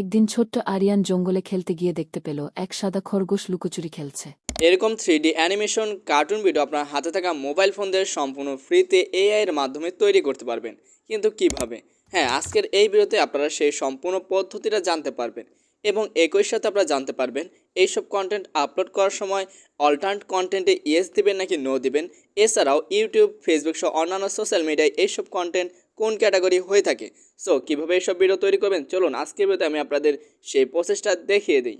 একদিন ছোট্ট আরিয়ান জঙ্গলে খেলতে গিয়ে দেখতে পেল এক সাদা খরগোশ লুকোচুরি খেলছে। এরকম three D animation cartoon video আপনার হাতে থাকা মোবাইল ফোন দিয়ে সম্পূর্ণ ফ্রিতে এআই এর মাধ্যমে তৈরি করতে পারবেন। কিন্তু কীভাবে? হ্যাঁ আজকের এই ভিডিওতে আপনারা সেই সম্পূর্ণ পদ্ধতিটা জানতে পারবেন এবং একই সাথে আপনারা জানতে পারবেন এইসব কন্টেন্ট আপলোড করার সময় অল্টারনেট কন্টেন্টে ইয়েস দিবেন নাকি নো দিবেন। এছাড়াও ইউটিউব ফেসবুক সহ অন্যান্য সোশ্যাল মিডিয়ায় এইসব কন্টেন্ট কোন ক্যাটাগরি হয়ে থাকে। সো কীভাবে এইসব ভিডিও তৈরি করবেন? চলুন, আজকের ভিডিওতে আমি আপনাদের সেই প্রসেসটা দেখিয়ে দিই।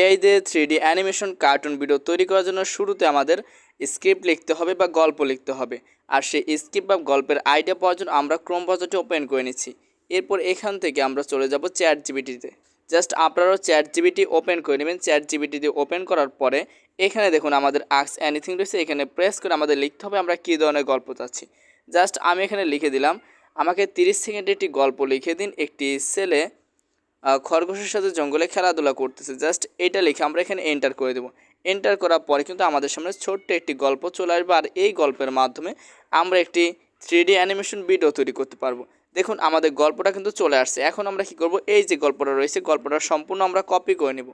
এআই দিয়ে three D animation cartoon video তৈরি করার জন্য শুরুতে আমাদের স্ক্রিপ্ট লিখতে হবে বা গল্প লিখতে হবে। আর সেই স্ক্রিপ্ট বা গল্পের আইডিয়া পাওয়ার জন্য আমরা ক্রোম ব্রাউজারটি ওপেন করে নিচ্ছি। এরপর এখান থেকে আমরা চলে যাব চ্যাট জিবিটিতে জাস্ট আপনারাও চ্যাট জিবিটি ওপেন করে নেবেন। চ্যাট জিবিটিতে ওপেন করার পরে এখানে দেখুন আমাদের আক্স অ্যানিথিং রয়েছে। এখানে প্রেস করে আমাদের লিখতে হবে আমরা কী ধরনের গল্প চাচ্ছি। জাস্ট আমি এখানে লিখে দিলাম আমাকে তিরিশ সেকেন্ডে একটি গল্প লিখে দিন। একটি ছেলে খরগোশের সাথে জঙ্গলে খেলাধুলা করতেছে। জাস্ট এটা লিখে আমরা এখানে এন্টার করে দেবো। এন্টার করার পরে কিন্তু আমাদের সামনে ছোট্ট একটি গল্প চলে আসবে। আর এই গল্পের মাধ্যমে আমরা একটি থ্রি অ্যানিমেশন ভিডিও তৈরি করতে পারব। দেখুন, আমাদের গল্পটা কিন্তু চলে আসছে। এখন আমরা কি করব? এই যে গল্পটা রয়েছে, গল্পটা সম্পূর্ণ আমরা কপি করে নেব।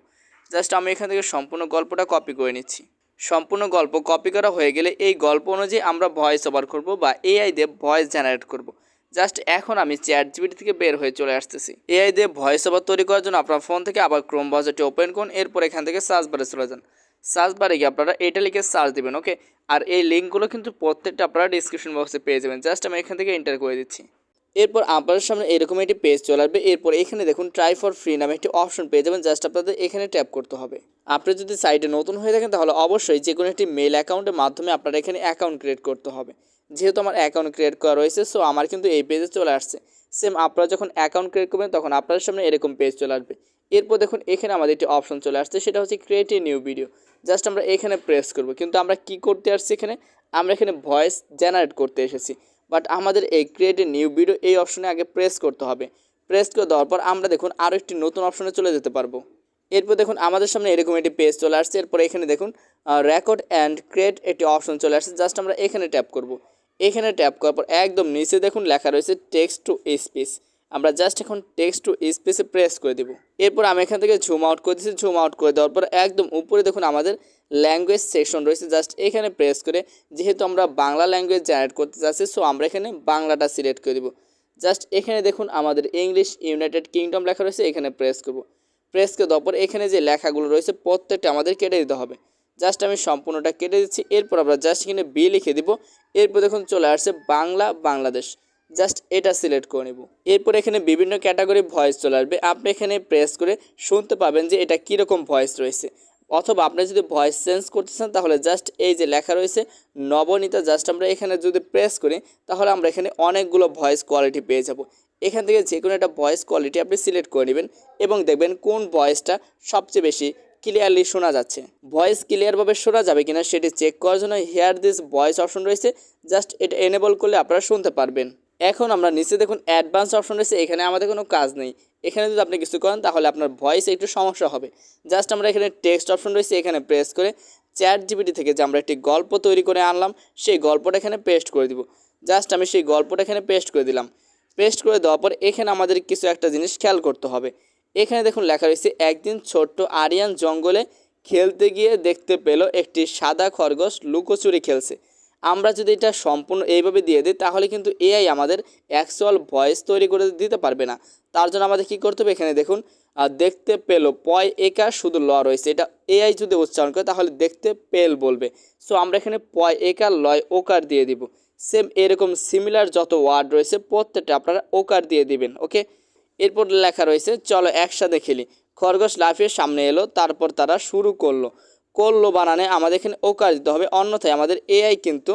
জাস্ট আমি এখান থেকে সম্পূর্ণ গল্পটা কপি করে নিচ্ছি। সম্পূর্ণ গল্প কপি করা হয়ে গেলে এই গল্প অনুযায়ী আমরা ভয়েস ওভার করব বা এআই দিয়ে ভয়েস জেনারেট করব। জাস্ট এখন আমি চ্যাট জিবিটি থেকে বের হয়ে চলে আসতেছি। এআই দিয়ে ভয়েস ওভার তৈরি করার জন্য আপনার ফোন থেকে আবার ক্রোম ব্রাউজারটি ওপেন করুন, এরপর এখান থেকে সার্চ বারে চলে যান। সার্চ বারে গিয়ে আপনারা এটা লিখে সার্চ দিবেন ওকে আর এই লিঙ্কগুলো কিন্তু প্রত্যেকটা আপনারা ডিসক্রিপশন বক্সে পেয়ে যাবেন। জাস্ট আমি এখান থেকে এন্টার করে দিচ্ছি। এরপর আপনাদের সামনে এরকম একটি পেজ চলে আসবে। এরপর এখানে দেখুন ট্রাই ফর ফ্রি নামে একটি অপশন পেয়ে যাবেন। জাস্ট আপনাদের এখানে ট্যাপ করতে হবে। আপনি যদি সাইটে নতুন হয়ে থাকেন, তাহলে অবশ্যই যে কোনো একটি মেল অ্যাকাউন্টের মাধ্যমে আপনারা এখানে অ্যাকাউন্ট ক্রিয়েট করতে হবে। যেহেতু আমার অ্যাকাউন্ট ক্রিয়েট করা রয়েছে সো আমার কিন্তু এই পেজে চলে আসছে। সেম আপনারা যখন অ্যাকাউন্ট ক্রিয়েট করবেন, তখন আপনার সামনে এরকম পেজ চলে আসবে। এরপর দেখুন, এখানে আমাদের একটি অপশন চলে আসছে, সেটা হচ্ছে create a new video just আমরা এখানে প্রেস করব, কিন্তু আমরা কি করতে আসছি এখানে? আমরা এখানে ভয়েস জেনারেট করতে এসেছি। বাট আমাদের এই ক্রিয়েট এ নিউ ভিডিও এই অপশনে আগে প্রেস করতে হবে। প্রেস করে দেওয়ার পর আমরা দেখুন আরও একটি নতুন অপশনে চলে যেতে পারব। এরপর দেখুন, আমাদের সামনে এরকম একটি পেজ চলে আসছে। এরপর এখানে দেখুন রেকর্ড অ্যান্ড ক্রিয়েট একটি অপশন চলে আসছে। জাস্ট আমরা এখানে ট্যাপ করব। এখানে ট্যাপ করার পর একদম নিচে দেখুন, লেখা রয়েছে টেক্সট টু স্পেস আমরা জাস্ট এখন টেক্সট টু স্পেসে প্রেস করে দেবো। এরপর আমি এখান থেকে ঝুম আউট করে দিচ্ছি ঝুম আউট করে দেওয়ার পর একদম উপরে দেখুন, আমাদের ল্যাঙ্গুয়েজ সেকশন রয়েছে। জাস্ট এখানে প্রেস করে, যেহেতু আমরা বাংলা ল্যাঙ্গুয়েজ জেনারেট করতে চাচ্ছি সো আমরা এখানে বাংলাটা সিলেক্ট করে দেবো। জাস্ট এখানে দেখুন, আমাদের ইংলিশ ইউনাইটেড কিংডম লেখা রয়েছে। এখানে প্রেস করব। প্রেস করে দেওয়ার এখানে যে লেখাগুলো রয়েছে প্রত্যেকটা আমাদের কেটে দিতে হবে। জাস্ট আমি সম্পূর্ণটা কেটে দিচ্ছি, এরপর আমরা জাস্ট এখানে বি লিখে দিব। এরপর দেখুন চলে আসছে বাংলা, বাংলাদেশ। জাস্ট এটা সিলেক্ট করে নেব। এরপর এখানে বিভিন্ন ক্যাটাগরি ভয়েস চলে আসবে। আপনি এখানে প্রেস করে শুনতে পাবেন যে এটা কীরকম ভয়েস রয়েছে। অথবা আপনি যদি ভয়েস চেঞ্জ করতে চান, তাহলে জাস্ট এই যে লেখা রয়েছে, নবনীতা জাস্ট আমরা এখানে যদি প্রেস করি, তাহলে আমরা এখানে অনেকগুলো ভয়েস কোয়ালিটি পেয়ে যাব। এখান থেকে যে কোনো একটা ভয়েস কোয়ালিটি আপনি সিলেক্ট করে নেবেন এবং দেখবেন কোন ভয়েসটা সবচেয়ে বেশি ক্লিয়ারলি শোনা যাচ্ছে। ভয়েস ক্লিয়ারভাবে শোনা যাবে কিনা সেটি চেক করার জন্য হেয়ার দিস ভয়েস অপশন রয়েছে। জাস্ট এটা এনেবল করলে আপনারা শুনতে পারবেন। এখন আমরা নিচে দেখুন অ্যাডভান্স অপশন রয়েছে, এখানে আমাদের কোনো কাজ নেই। এখানে যদি আপনি কিছু করেন তাহলে আপনার ভয়েস একটু সমস্যা হবে। জাস্ট আমরা এখানে টেক্সট অপশন রয়েছে, এখানে প্রেস করে চ্যাট জিবিটি থেকে যে আমরা একটি গল্প তৈরি করে আনলাম, সেই গল্পটা এখানে পেস্ট করে দিব। জাস্ট আমি সেই গল্পটা এখানে পেস্ট করে দিলাম। পেস্ট করে দেওয়ার পর এখানে আমাদের কিছু একটা জিনিস খেয়াল করতে হবে। এখানে দেখুন লেখা রয়েছে, একদিন ছোট্ট আরিয়ান জঙ্গলে খেলতে গিয়ে দেখতে পেল একটি সাদা খরগোশ লুকোচুরি খেলছে। আমরা যদি এটা সম্পূর্ণ এইভাবে দিয়ে দিই, তাহলে কিন্তু এআই আমাদের অ্যাকচুয়াল ভয়েস তৈরি করে দিতে পারবে না। তার জন্য আমাদের কী করতে হবে? এখানে দেখুন দেখতে পেল পয় একা শুধু ল রয়েছে। এটা এআই যদি উচ্চারণ করে, তাহলে দেখতে পেল বলবে। সো আমরা এখানে পয় একার লয় ওকার দিয়ে দিব। সেম এরকম সিমিলার যত ওয়ার্ড রয়েছে, প্রত্যেকটা আপনারা ওকার দিয়ে দিবেন ওকে এরপর লেখা রয়েছে, চলো একসাথে খেলি। খরগোশ লাফিয়ে সামনে এলো, তারপর তারা শুরু করল। করল বানানে আমাদের এখানে ওকার দিতে হবে, অন্যথায় আমাদের এআই কিন্তু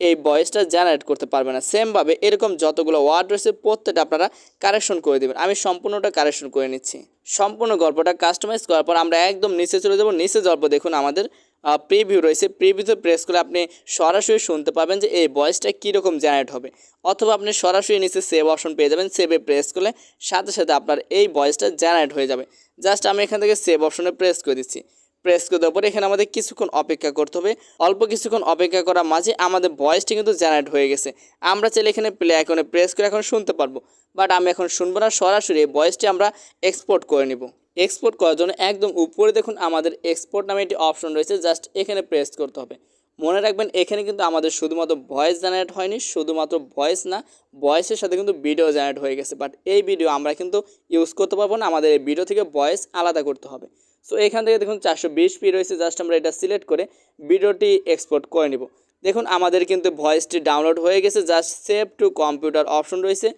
এই ভয়েসটা জেনারেট করতে পারবে না। সেমভাবে এরকম যতগুলো ওয়ার্ড রয়েছে, প্রত্যেকটা আপনারা কারেকশন করে দেবেন। আমি সম্পূর্ণটা কারেকশন করে নিচ্ছি। সম্পূর্ণ গল্পটা কাস্টমাইজ করার পর আমরা একদম নিচে চলে যাব। নিচে পর দেখুন আমাদের প্রিভিউ রয়েছে। প্রিভিউতে প্রেস করে আপনি সরাসরি শুনতে পাবেন যে এই ভয়েসটা কীরকম জেনারেট হবে। অথবা আপনি সরাসরি নিচে সেভ অপশন পেয়ে যাবেন। সেভে প্রেস করলে সাথে সাথে আপনার এই ভয়েসটা জেনারেট হয়ে যাবে। জাস্ট আমি এখান থেকে সেভ অপশনে প্রেস করে দিচ্ছি। প্রেস করে দেওয়ার পরে এখানে আমাদের কিছুক্ষণ অপেক্ষা করতে হবে। অল্প কিছুক্ষণ অপেক্ষা করার মাঝে আমাদের ভয়েসটি কিন্তু জেনারেট হয়ে গেছে। আমরা চাইলে এখানে প্লে আইকনে প্রেস করে এখন শুনতে পারব। বাট আমি এখন শুনব না, সরাসরি এই ভয়েসটি আমরা এক্সপোর্ট করে নিব। এক্সপোর্ট করার জন্য একদম উপরে দেখুন আমাদের এক্সপোর্ট নামে একটি অপশন রয়েছে জাস্ট এখানে প্রেস করতে হবে। মনে রাখবেন, এখানে কিন্তু আমাদের শুধুমাত্র ভয়েস জেনারেট হয়নি, শুধুমাত্র ভয়েস না ভয়েসের সাথে কিন্তু ভিডিও জেনারেট হয়ে গেছে। বাট এই ভিডিও আমরা কিন্তু ইউজ করতে পারব না, আমাদের এই ভিডিও থেকে ভয়েস আলাদা করতে হবে। সো এখান থেকে দেখুন চারশো বিশ পি রয়েছে জাস্ট আমরা এটা সিলেক্ট করে ভিডিওটি এক্সপোর্ট করে নিব। দেখুন, আমাদের কিন্তু ভয়েসটি ডাউনলোড হয়ে গেছে just save to computer option রয়েছে।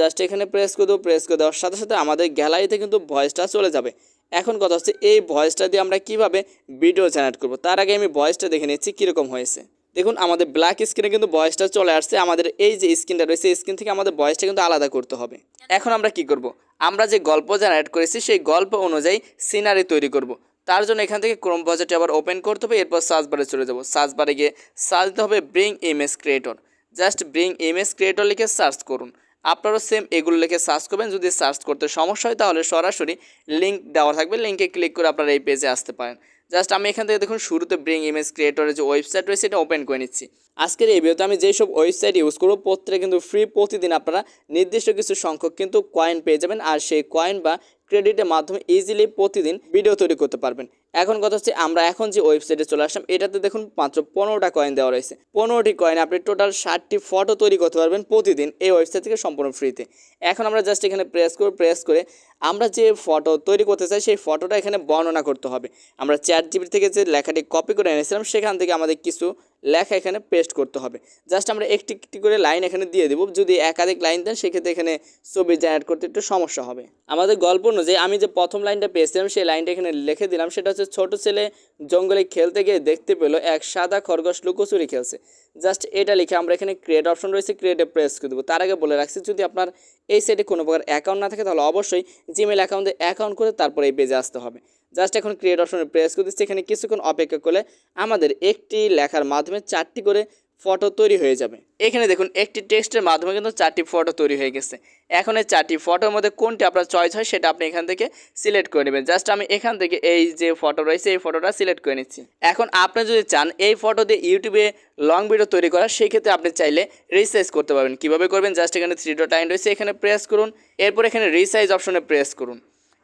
জাস্ট এখানে প্রেস করে দেবো প্রেস করে দেওয়ার সাথে সাথে আমাদের গ্যালারিতে কিন্তু ভয়েসটা চলে যাবে। এখন কথা হচ্ছে, এই ভয়েসটা দিয়ে আমরা কীভাবে ভিডিও জেনারেট করব? তার আগে আমি ভয়েসটা দেখে নিচ্ছি, কীরকম হয়েছে। দেখুন, আমাদের ব্ল্যাক স্ক্রিনে কিন্তু ভয়েসটা চলে আসছে, আমাদের এই যে স্ক্রিনটা রয়েছে স্ক্রিন থেকে আমাদের ভয়েসটা কিন্তু আলাদা করতে হবে। এখন আমরা কি করব? আমরা যে গল্প জেনারেট করেছি, সেই গল্প অনুযায়ী সিনারি তৈরি করব। তার জন্য এখান থেকে ক্রোম ব্রাউজারটি আবার ওপেন করতে হবে, এরপর সার্চ বারে চলে যাব। সার্চ বারে গিয়ে সার্চ দিতে হবে bring image creator just bring image creator লিখে সার্চ করুন। আপনারও সেম এগুলো লিখে সার্চ করবেন। যদি সার্চ করতে সমস্যা হয়, তাহলে সরাসরি লিঙ্ক দেওয়া থাকবে। লিঙ্কে ক্লিক করে আপনারা এই পেজে আসতে পারেন। জাস্ট আমি এখান থেকে দেখুন শুরুতে ব্রিং ইমেজ ক্রিয়েটরের যে ওয়েবসাইট রয়েছে, এটা ওপেন করে নিচ্ছি। আজকের এই ভিডিওতে আমি যেসব ওয়েবসাইট ইউজ করব প্রত্যেকে কিন্তু ফ্রি প্রতিদিন আপনারা নির্দিষ্ট কিছু সংখ্যক কিন্তু কয়েন পেয়ে যাবেন, আর সেই কয়েন বা ক্রেডিটের মাধ্যমে ইজিলি প্রতিদিন ভিডিও তৈরি করতে পারবেন। এখন কথা হচ্ছে আমরা এখন যে ওয়েবসাইটে চলে আসলাম, এটাতে দেখুন মাত্র পনেরোটা কয়েন দেওয়া রয়েছে। পনেরোটি কয়েন আপনি টোটাল ষাটটি ফটো তৈরি করতে পারবেন প্রতিদিন এই ওয়েবসাইট থেকে সম্পূর্ণ ফ্রিতে এখন আমরা জাস্ট এখানে প্রেস করে প্রেস করে আমরা যে ফটো তৈরি করতে চাই, সেই ফটোটা এখানে বর্ণনা করতে হবে। আমরা চ্যাট জিবি থেকে যে লেখাটি কপি করে এনেছিলাম, সেখান থেকে আমাদের কিছু লেখা এখানে পেস্ট করতে হবে। জাস্ট আমরা একটি একটি করে লাইন এখানে দিয়ে দেবো, যদি একাধিক লাইন দেন, সেক্ষেত্রে এখানে ছবি জেনারেট করতে একটু সমস্যা হবে। আমাদের গল্প অনুযায়ী আমি যে প্রথম লাইনটা পেয়েছিলাম, সেই লাইনটা এখানে লিখে দিলাম, সেটা হচ্ছে ছোট ছেলে জঙ্গলে খেলতে গিয়ে দেখতে পেল এক সাদা খরগোশ লুকোচুরি খেলছে। জাস্ট এটা লিখে আমরা এখানে ক্রিয়েট অপশন রয়েছে ক্রিয়েটে প্রেস করে দেবো। তার আগে বলে রাখছি, যদি আপনার এই সাইটে কোনো প্রকার অ্যাকাউন্ট না থাকে, তাহলে অবশ্যই জিমেল অ্যাকাউন্টে অ্যাকাউন্ট করে তারপরে এই পেজে আসতে হবে। জাস্ট এখন ক্রিয়েট অপশনে প্রেস করে দিচ্ছি। এখানে কিছুক্ষণ অপেক্ষা করলে আমাদের একটি লেখার মাধ্যমে চারটি করে ফটো তৈরি হয়ে যাবে। এখানে দেখুন, একটি টেক্সটের মাধ্যমে কিন্তু চারটি ফটো তৈরি হয়ে গেছে। এখন এই চারটি ফটোর মধ্যে কোনটি আপনার চয়েস হয় সেটা আপনি এখান থেকে সিলেক্ট করে নেবেন। জাস্ট আমি এখান থেকে এই যে ফটো রয়েছে, এই ফটোটা সিলেক্ট করে নিচ্ছি। এখন আপনি যদি চান এই ফটো দিয়ে ইউটিউবে লং ভিডিও তৈরি করা সেই ক্ষেত্রে আপনি চাইলে রিসাইজ করতে পারবেন। কীভাবে করবেন? জাস্ট এখানে থ্রি ডট লাইন রয়েছে, এখানে প্রেস করুন। এরপর এখানে রিসাইজ অপশনে প্রেস করুন।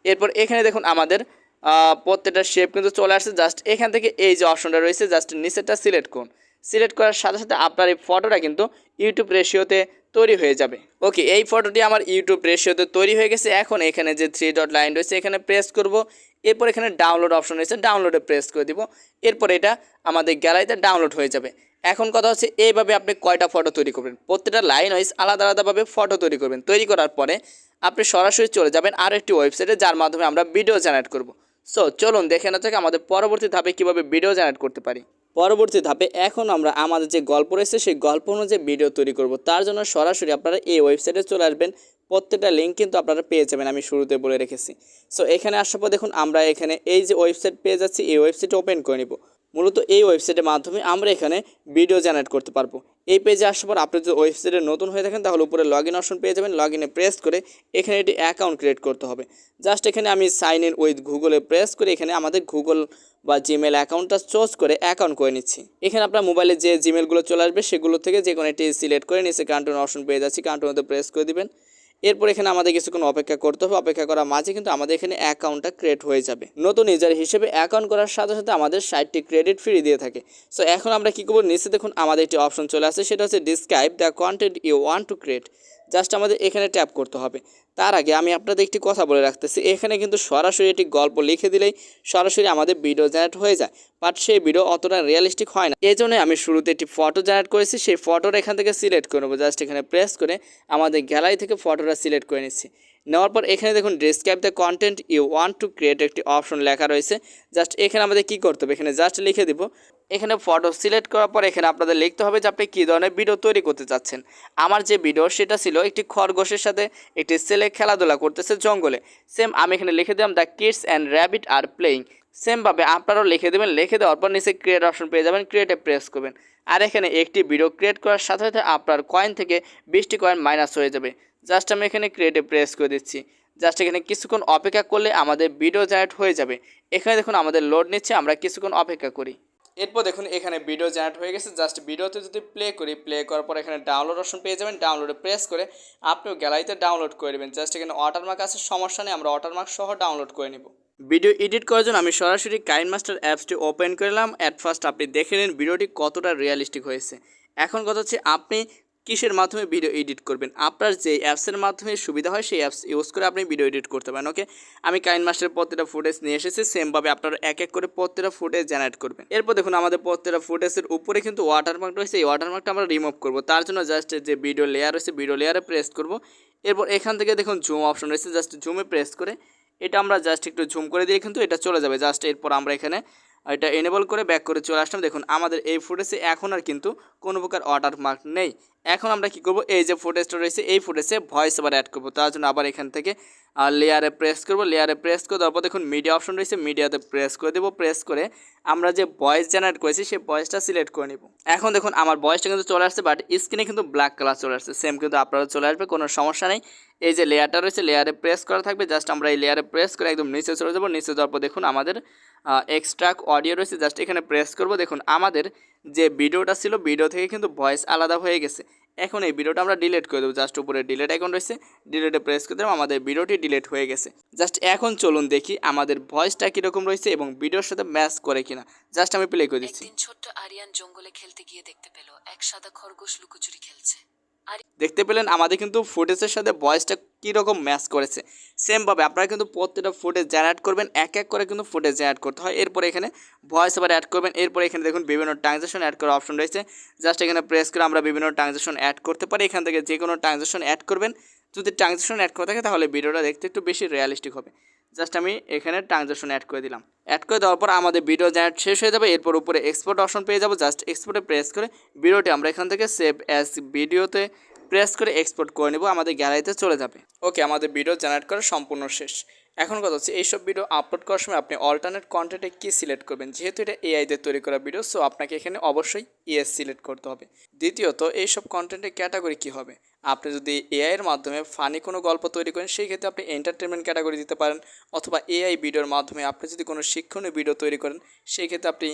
এরপর এখানে দেখুন, আমাদের প্রত্যেকটা শেপ কিন্তু চলে আসছে। জাস্ট এখান থেকে এই যে অপশনটা রয়েছে জাস্ট নিচেরটা সিলেক্ট করুন। সিলেক্ট করার সাথে সাথে আপনার এই ফটোটা কিন্তু ইউটিউব রেশিওতে তৈরি হয়ে যাবে। ওকে এই ফটোটি আমার ইউটিউব রেশিওতে তৈরি হয়ে গেছে। এখন এখানে যে থ্রি ডট লাইন রয়েছে, এখানে প্রেস করব। এরপর এখানে ডাউনলোড অপশন রয়েছে ডাউনলোডে প্রেস করে দিব। এরপর এটা আমাদের গ্যালারিতে ডাউনলোড হয়ে যাবে। এখন কথা হচ্ছে, এইভাবে আপনি কয়টা ফটো তৈরি করবেন? প্রত্যেকটা লাইন ওয়াইজ আলাদা আলাদাভাবে ফটো তৈরি করবেন। তৈরি করার পরে আপনি সরাসরি চলে যাবেন আর একটি ওয়েবসাইটে যার মাধ্যমে আমরা ভিডিও জেনারেট করব। সো চলুন দেখে না যাক আমাদের পরবর্তী ধাপে কীভাবে ভিডিও জেনারেট করতে পারি। পরবর্তী ধাপে এখন আমরা আমাদের যে গল্প রয়েছে, সেই গল্প অনুযায়ী ভিডিও তৈরি করব। তার জন্য সরাসরি আপনারা এই ওয়েবসাইটে চলে আসবেন। প্রত্যেকটা লিঙ্ক কিন্তু আপনারা পেয়ে যাবেন, আমি শুরুতে বলে রেখেছি। সো এখানে আসার পর দেখুন, আমরা এখানে এই যে ওয়েবসাইট পেয়ে যাচ্ছি, এই ওয়েবসাইট ওপেন করে নিব। মূলত এই ওয়েবসাইটের মাধ্যমে আমরা এখানে ভিডিও জেনারেট করতে পারব। এই পেজে আসার পর আপনি যদি ওয়েবসাইটে নতুন হয়ে থাকেন, তাহলে উপরে লগ ইন অপশন পেয়ে যাবেন। লগ ইনে প্রেস করে এখানে একটি অ্যাকাউন্ট ক্রিয়েট করতে হবে। জাস্ট এখানে আমি সাইন ইন উইথ গুগলে প্রেস করে এখানে আমাদের গুগল বা জিমেল অ্যাকাউন্টটা চোজ করে অ্যাকাউন্ট করে নিচ্ছি। এখানে আপনার মোবাইলে যে জিমেলগুলো চলে আসবে, সেগুলো থেকে যে কোনো একটি সিলেক্ট করে নিচে কান্টুন অপশন পেয়ে যাচ্ছি। কান্টুনতে প্রেস করে দিবেন। এরপর এখানে আমাদের কিছুক্ষণ অপেক্ষা করতে হবে। অপেক্ষা করার মাঝে কিন্তু আমাদের এখানে অ্যাকাউন্টটা ক্রিয়েট হয়ে যাবে। নতুন ইউজার হিসেবে অ্যাকাউন্ট করার সাথে সাথে আমাদের সাইটটি ক্রেডিট ফ্রি দিয়ে থাকে। সো এখন আমরা কী করব? নিচে দেখুন আমাদের একটি অপশন চলে আসে। সেটা হচ্ছে describe the content you want to create just আমাদের এখানে ট্যাপ করতে হবে। তার আগে আমি আপনাদের একটি কথা বলে রাখতেছি। এখানে কিন্তু সরাসরি একটি গল্প লিখে দিলেই সরাসরি আমাদের ভিডিও জেনারেট হয়ে যায়। বাট সেই ভিডিও অতটা রিয়েলিস্টিক হয় না। এই জন্য আমি শুরুতে একটি ফটো জেনারেট করেছি। সেই ফটোটা এখান থেকে সিলেক্ট করে নেব। জাস্ট এখানে প্রেস করে আমাদের গ্যালারি থেকে ফটোটা সিলেক্ট করে নিচ্ছি। নেওয়ার পর এখানে দেখুন describe the content you want to create একটি অপশন লেখা রয়েছে। জাস্ট এখানে আমাদের কী করতে হবে? এখানে জাস্ট লিখে দিব। এখানে ফটো সিলেক্ট করার পর এখানে আপনাদের লিখতে হবে যে আপনি কী ধরনের ভিডিও তৈরি করতে চাচ্ছেন। আমার যে ভিডিও সেটা ছিল একটি খরগোশের সাথে একটি ছেলে খেলাধুলা করতেছে জঙ্গলে। সেম আমি এখানে লিখে দিলাম the kids and rabbit are playing সেমভাবে আপনারাও লিখে দেবেন, লিখে দেওয়ার পর নিচে ক্রিয়েট অপশন পেয়ে যাবেন ক্রিয়েটে প্রেস করবেন। আর এখানে একটি ভিডিও ক্রিয়েট করার সাথে সাথে আপনার কয়েন থেকে বিশটি কয়েন মাইনাস হয়ে যাবে। জাস্ট আমি এখানে ক্রিয়েটে প্রেস করে দিচ্ছি। জাস্ট এখানে কিছুক্ষণ অপেক্ষা করলে আমাদের ভিডিও জেনারেট হয়ে যাবে। এখানে দেখুন আমাদের লোড নিচ্ছে, আমরা কিছুক্ষণ অপেক্ষা করি। এরপর দেখুন এখানে ভিডিও জেনারেট হয়ে গেছে। জাস্ট ভিডিওতে যদি প্লে করি প্লে করার পর এখানে ডাউনলোড অপশন পেয়ে যাবেন। ডাউনলোডে প্রেস করে আপনিও গ্যালারিতে ডাউনলোড করে নেবেন। জাস্ট এখানে ওয়াটারমার্ক আছে, সমস্যা নেই, আমরা ওয়াটারমার্ক সহ ডাউনলোড করে নেব। ভিডিও এডিট করার জন্য আমি সরাসরি কাইন মাস্টার অ্যাপসটি ওপেন করলাম। অ্যাট ফার্স্ট আপনি দেখে নিন ভিডিওটি কতটা রিয়ালিস্টিক হয়েছে। এখন কথা হচ্ছে আপনি কিসের মাধ্যমে ভিডিও এডিট করবেন? আপনার যে অ্যাপসের মাধ্যমে সুবিধা হয়, সেই অ্যাপস ইউজ করে আপনি ভিডিও এডিট করতে পারেন, ওকে? আমি কাইন মাস্টারের প্রত্যেকটা ফুটেজ নিয়ে এসেছি, সেমভাবে আপনারা এক এক করে প্রত্যেকটা ফুটেজ জেনারেট করবেন। এরপর দেখুন, আমাদের প্রত্যেকটা ফুটেজের উপরে কিন্তু ওয়াটারমার্ক রয়েছে, এই ওয়াটারমার্কটা আমরা রিমুভ করব। তার জন্য জাস্ট যে ভিডিও লেয়ার রয়েছে ভিডিও লেয়ারে প্রেস করব। এরপর এখান থেকে দেখুন জুম অপশন রয়েছে জাস্ট জুমে প্রেস করে, এটা আমরা জাস্ট একটু জুম করে দিয়ে কিন্তু এটা চলে যাবে। জাস্ট এরপর আমরা এখানে এটা এনেবল করে ব্যাক করে চলে আসলাম। দেখুন, আমাদের এই ফুটেজে এখন আর কিন্তু কোনো প্রকার ওয়াটার মার্ক নেই। এখন আমরা কি করব? এই যে ফুটেজটা রয়েছে, এই ফুটেজে ভয়েস আবার অ্যাড করব। তার জন্য আবার এখান থেকে আর লেয়ারে প্রেস করব। লেয়ারে প্রেস করে তারপর দেখুন মিডিয়া অপশন রয়েছে মিডিয়াতে প্রেস করে দেবো। প্রেস করে আমরা যে ভয়েস জেনারেট করেছি, সেই ভয়েসটা সিলেক্ট করে নিব। এখন দেখুন, আমার ভয়েসটা কিন্তু চলে আসছে বাট স্ক্রিনে কিন্তু ব্ল্যাক কালার চলে আসছে। সেম কিন্তু আপনারা চলে আসবে, কোনো সমস্যা নেই। এই যে লেয়ারটা রয়েছে লেয়ারে প্রেস করা থাকবে। জাস্ট আমরা এই লেয়ারে প্রেস করে একদম নিচে চলে যাব। নিচে যাওয়ার পর দেখুন, আমাদের এক্সট্রা অডিও রয়েছে জাস্ট এখানে প্রেস করব। দেখুন আমাদের যে ভিডিওটা ছিল ভিডিও থেকে কিন্তু ভয়েস আলাদা হয়ে গেছে। এখন এই ভিডিওটা আমরা ডিলিট করে দেবো জাস্ট উপরে ডিলিট আইকন রয়েছে ডিলিটে প্রেস করে দেবো আমাদের ভিডিওটি ডিলিট হয়ে গেছে। জাস্ট এখন চলুন দেখি আমাদের ভয়েসটা কীরকম রয়েছে এবং ভিডিওর সাথে ম্যাচ করে কিনা। জাস্ট আমি প্লে করে দিচ্ছি। ছোট্ট আরিয়ান জঙ্গলে খেলতে গিয়ে দেখতে পেল এক সাদা খরগোশ লুকোচুরি খেলছে। দেখতে পেলেন আমাদের কিন্তু ফুটেজের সাথে ভয়েসটা কীরকম ম্যাচ করেছে? সেমভাবে আপনারা কিন্তু প্রত্যেকটা ফুটেজ জেনারেট করবেন, এক এক করে কিন্তু ফুটেজ জেনারেট করতে হয়। এরপর এখানে ভয়েস আবার অ্যাড করবেন। এরপর এখানে দেখুন বিভিন্ন ট্রানজেকশন অ্যাড করার অপশন রয়েছে। জাস্ট এখানে প্রেস করে আমরা বিভিন্ন ট্রানজেকশন অ্যাড করতে পারি। এখান থেকে যে কোনো ট্রানজেকশন অ্যাড করবেন। যদি ট্রানজেকশন অ্যাড করে থাকে, তাহলে ভিডিওটা দেখতে একটু বেশি রিয়ালিস্টিক হবে। জাস্ট আমি এখানে ট্রানজেকশন অ্যাড করে দিলাম। অ্যাড করে দেওয়ার পর আমাদের ভিডিও জেনারেট শেষ হয়ে যাবে। এরপর উপরে এক্সপোর্ট অপশন পেয়ে যাব। জাস্ট এক্সপোর্টে প্রেস করে ভিডিওটি আমরা এখান থেকে সেভ অ্যাজ ভিডিওতে প্রেস করে এক্সপোর্ট করে নেব, আমাদের গ্যালারিতে চলে যাবে। ওকে আমাদের ভিডিও জেনারেট করা সম্পূর্ণ শেষ। এখন কথা হচ্ছে, এইসব ভিডিও আপলোড করার সময় আপনি অল্টারনেট কন্টেন্টে কী সিলেক্ট করবেন? যেহেতু এটা এআইদের তৈরি করা ভিডিও সো আপনাকে এখানে অবশ্যই ইএস সিলেক্ট করতে হবে। দ্বিতীয়ত, এইসব কন্টেন্টের ক্যাটাগরি কী হবে? আপনি যদি এআইয়ের মাধ্যমে ফানি কোনো গল্প তৈরি করেন, সেই ক্ষেত্রে আপনি এন্টারটেনমেন্ট ক্যাটাগরি দিতে পারেন। অথবা এআই ভিডিওর মাধ্যমে আপনি যদি কোনো শিক্ষণীয় ভিডিও তৈরি করেন, সেই ক্ষেত্রে আপনি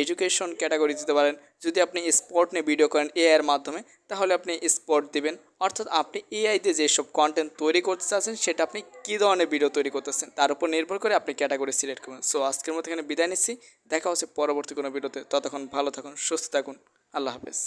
এডুকেশন ক্যাটাগরি দিতে পারেন। যদি আপনি স্পোর্ট নিয়ে ভিডিও করেন এআইয়ের মাধ্যমে, তাহলে আপনি স্পোর্ট দিবেন। অর্থাৎ আপনি এআই দিয়ে যেসব কন্টেন্ট তৈরি করতে চাচ্ছেন, সেটা আপনি কী ধরনের ভিডিও তৈরি করতেছেন, তার উপর নির্ভর করে আপনি ক্যাটাগরি সিলেক্ট করবেন। সো আজকের মতো এখানে বিদায় নিচ্ছি। দেখা হচ্ছে পরবর্তী কোনো ভিডিওতে ততক্ষণ ভালো থাকুন, সুস্থ থাকুন। আল্লাহ হাফেজ।